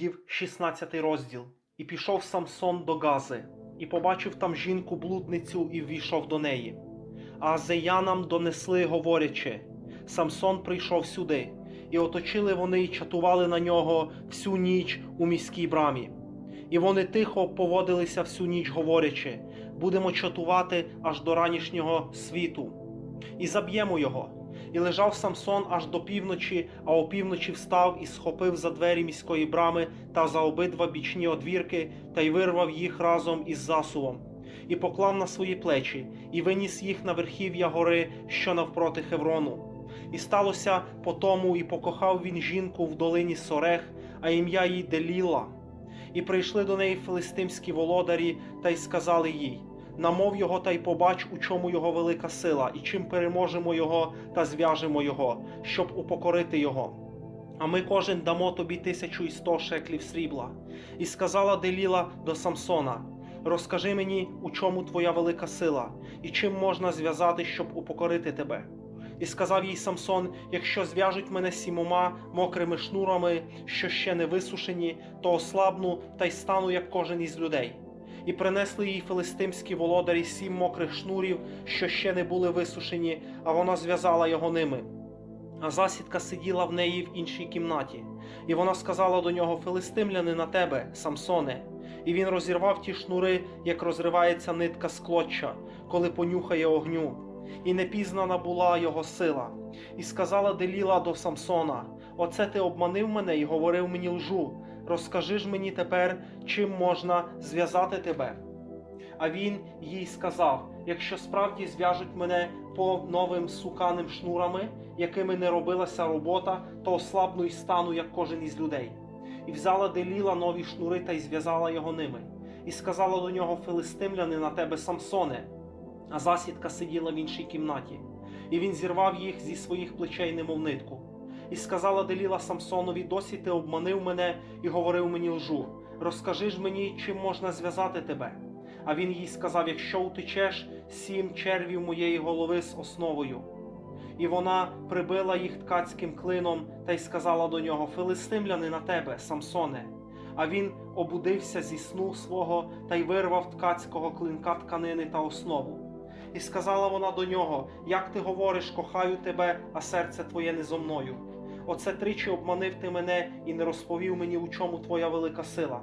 Дів 16 розділ. І пішов Самсон до Гази, і побачив там жінку блудницю, і ввійшов до неї. А азеянам донесли, говорячи: Самсон прийшов сюди, і оточили вони й чатували на нього всю ніч у міській брамі. І вони тихо поводилися всю ніч, говорячи: будемо чатувати аж до ранішнього світу, і заб'ємо його. І лежав Самсон аж до півночі, а опівночі встав і схопив за двері міської брами та за обидва бічні одвірки, та й вирвав їх разом із засувом, і поклав на свої плечі, і виніс їх на верхів'я гори, що навпроти Хеврону. І сталося по тому, і покохав він жінку в долині Сорех, а ім'я їй Деліла. І прийшли до неї филистимські володарі, та й сказали їй: намов його та й побач, у чому його велика сила, і чим переможемо його та зв'яжемо його, щоб упокорити його. А ми кожен дамо тобі тисячу і сто шеклів срібла. І сказала Деліла до Самсона: Розкажи мені, у чому твоя велика сила, і чим можна зв'язати, щоб упокорити тебе. І сказав їй Самсон: якщо зв'яжуть мене сімома мокрими шнурами, що ще не висушені, то ослабну та й стану, як кожен із людей. І принесли їй филистимські володарі сім мокрих шнурів, що ще не були висушені, а вона зв'язала його ними. А засідка сиділа в неї в іншій кімнаті. І вона сказала до нього: Филистимляни на тебе, Самсоне. І він розірвав ті шнури, як розривається нитка з клоча, коли понюхає огню. І непізнана була його сила. І сказала Деліла до Самсона: Оце ти обманив мене і говорив мені лжу. Розкажи ж мені тепер, чим можна зв'язати тебе. А він їй сказав: якщо справді зв'яжуть мене по новим суканим шнурами, якими не робилася робота, то ослабну й стану, як кожен із людей. І взяла Деліла нові шнури та й зв'язала його ними, і сказала до нього Филистимляни на тебе, Самсоне. А засідка сиділа в іншій кімнаті, і він зірвав їх зі своїх плечей, немов нитку. І сказала Деліла Самсонові: досі ти обманив мене і говорив мені лжу. Розкажи ж мені, чим можна зв'язати тебе. А він їй сказав: Якщо утечеш сім червів моєї голови з основою. І вона прибила їх ткацьким клином та й сказала до нього: Филистимляни на тебе, Самсоне. А він обудився зі сну свого та й вирвав ткацького клинка тканини та основу. І сказала вона до нього: Як ти говориш, кохаю тебе, а серце твоє не зо мною. Оце тричі обманив ти мене і не розповів мені, у чому твоя велика сила.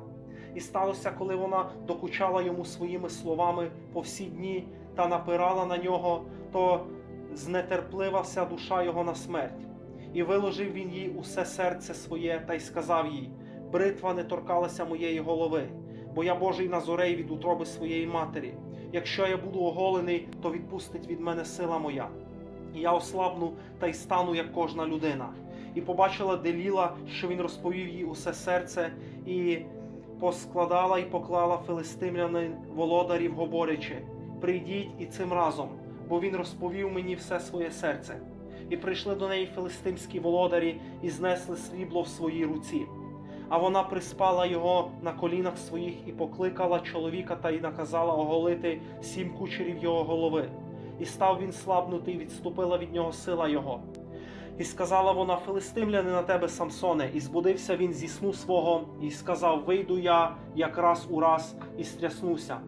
І сталося, коли вона докучала йому своїми словами по всі дні та напирала на нього, то знетерпливався душа його на смерть. І виложив він їй усе серце своє та й сказав їй: Бритва не торкалася моєї голови, бо я Божий назорей від утроби своєї матері. Якщо я буду оголений, то відпустить від мене сила моя. І я ослабну та й стану, як кожна людина. І побачила Деліла, що він розповів їй усе серце, і поскладала і поклала филистимляни володарів, говорячи: Прийдіть і цим разом, бо він розповів мені все своє серце. І прийшли до неї филистимські володарі і знесли срібло в своїй руці. А вона приспала його на колінах своїх і покликала чоловіка та й наказала оголити сім кучерів його голови. І став він слабнути, і відступила від нього сила його. І сказала вона: Филистимляни на тебе, Самсоне, і збудився він зі сну свого, і сказав: Вийду я якраз у раз і стряснуся.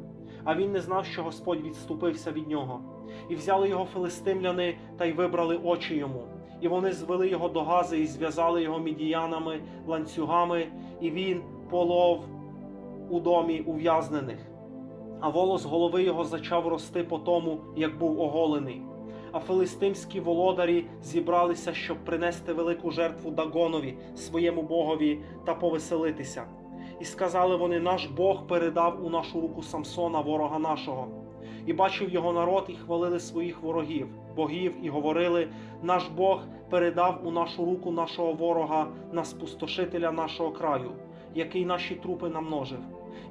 А він не знав, що Господь відступився від нього. І взяли його филистимляни та й вибрали очі йому. І вони звели його до гази і зв'язали його мідіянами, ланцюгами, і він полов у домі ув'язнених. А волос голови його зачав рости по тому, як був оголений. А филистимські володарі зібралися, щоб принести велику жертву Дагонові, своєму богові, та повеселитися. І сказали вони: Наш Бог передав у нашу руку Самсона, ворога нашого. І бачив його народ, і хвалили своїх ворогів, богів, і говорили: Наш Бог передав у нашу руку нашого ворога на спустошителя нашого краю, який наші трупи намножив.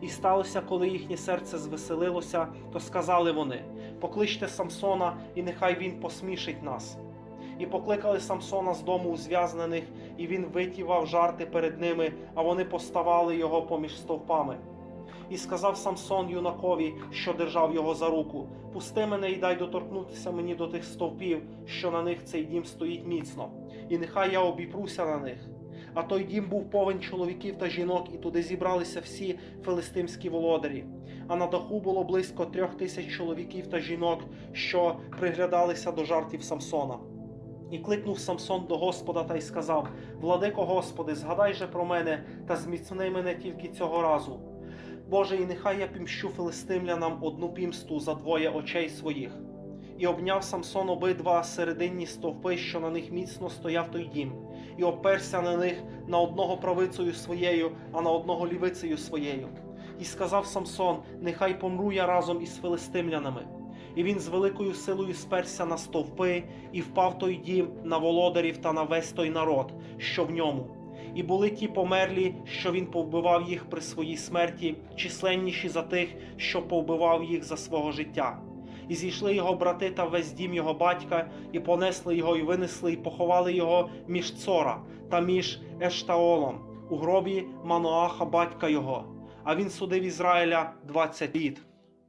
І сталося, коли їхнє серце звеселилося, то сказали вони: Покличте Самсона, і нехай він посмішить нас. І покликали Самсона з дому узв'язнених, і він витівав жарти перед ними, а вони поставали його поміж стовпами. І сказав Самсон юнакові, що держав його за руку: Пусти мене і дай доторкнутися мені до тих стовпів, що на них цей дім стоїть міцно, і нехай я обіпруся на них. А той дім був повен чоловіків та жінок, і туди зібралися всі филистимські володарі. А на даху було близько трьох тисяч чоловіків та жінок, що приглядалися до жартів Самсона. І кликнув Самсон до Господа та й сказав: Владико Господи, згадай же про мене та зміцни мене тільки цього разу. Боже, і нехай я пімщу филистимлянам одну пімсту за двоє очей своїх. І обняв Самсон обидва серединні стовпи, що на них міцно стояв той дім, і оперся на них на одного правицею своєю, а на одного лівицею своєю. І сказав Самсон: Нехай помру я разом із филистимлянами. І він з великою силою сперся на стовпи, і впав той дім на володарів та на весь той народ, що в ньому. І були ті померлі, що він повбивав їх при своїй смерті, численніші за тих, що повбивав їх за свого життя. І зійшли його брати та весь дім його батька, і понесли його, і винесли, і поховали його між Цора та між Ештаолом у гробі Мануаха, батька його. А він судив Ізраїля 20 літ.